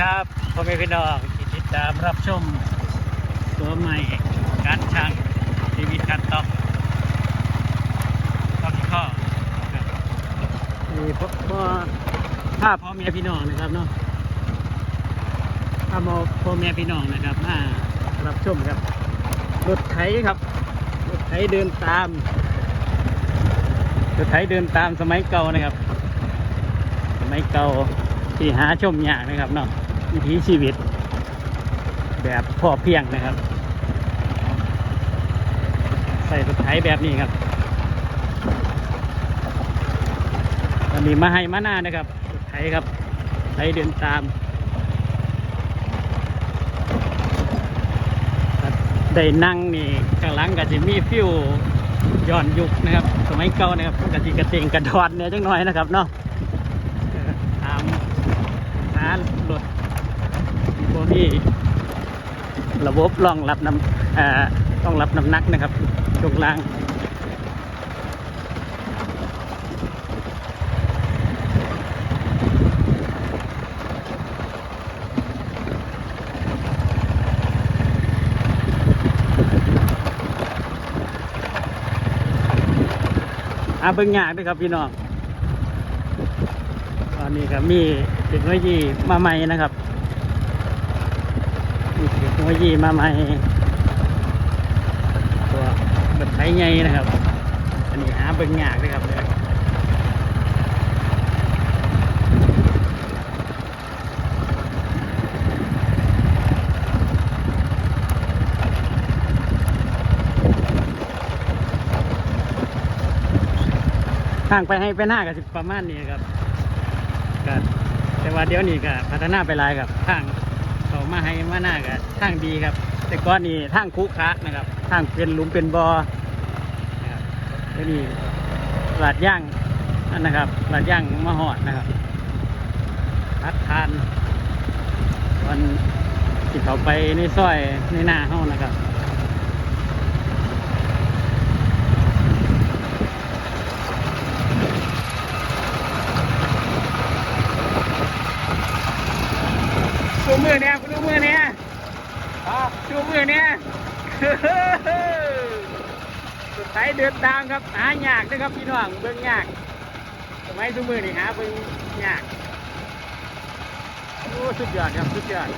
ครับพ่อแม่พี่น้องที่ติดตามรับชมตัวใหม่การช่างชีวิตการตอกตอกข้อครับนี่พ่อพ่อภาพพ่อแม่พี่น้องนะครับเนาะภาพพ่อแม่พี่น้องนะครับมารับชมครับรถไถครับรถไถเดินตามรถไถเดินตามสมัยเก่านะครับ สมัยเก่าที่หาชมยากนะครับเนาะ วิถีชีวิต แบบพอเพียงนะครับ ใส่รถไถแบบนี้ครับตอนนี้มาให้มาหน้านะครับรถไถครับไถเดินตามได้นั่งนี่ข้างหลังก็จะมีฟิวย้อนยุคนะครับ สมัยเก่านะครับกระติกระเตงกระดอนเนี่ยจังหน้อยนะครับเนาะตามหารถ พี่ระบบรองรับน้ำเอ่อต้องรับน้ำหนักนะครับช่วงล่างอาเบิ่งยากด้วยครับพี่น้องตอนนี้ครับมีเทคโนโลยีมาใหม่นะครับ มีเทคโนโลยีมาใหม่ตัวบัตรไทยไงนะครับ อันนี้หาเบิ่งยากเลยครับเลยทางไปให้ไปหน้ากับสิประมาณนี้ครับก็แต่ว่าเดี๋ยวนี้ก็พัฒนาไปหลายครับทาง เขามาให้มาหน้ากับทางดีครับ แต่ก้อนนี้ทางคุคะนะครับทางเป็นหลุมเป็นบอ่อนะครับเดี๋ยวนี้ลาดย่างนั่นนะครับหลาดย่างมะฮอดนะครับพัดทานวันที่เขาไปในซอยในหน้าห้องนะครับ มือเนี่ยดูมือเนี่ยชูมือเนี่ยสุดท้ายเดือดตามครับ หายากนะครับพี่น้องเบื้องยากสมัยชูมือนี่หาเบื้องยากโอ้สุดยอดครับสุดยอด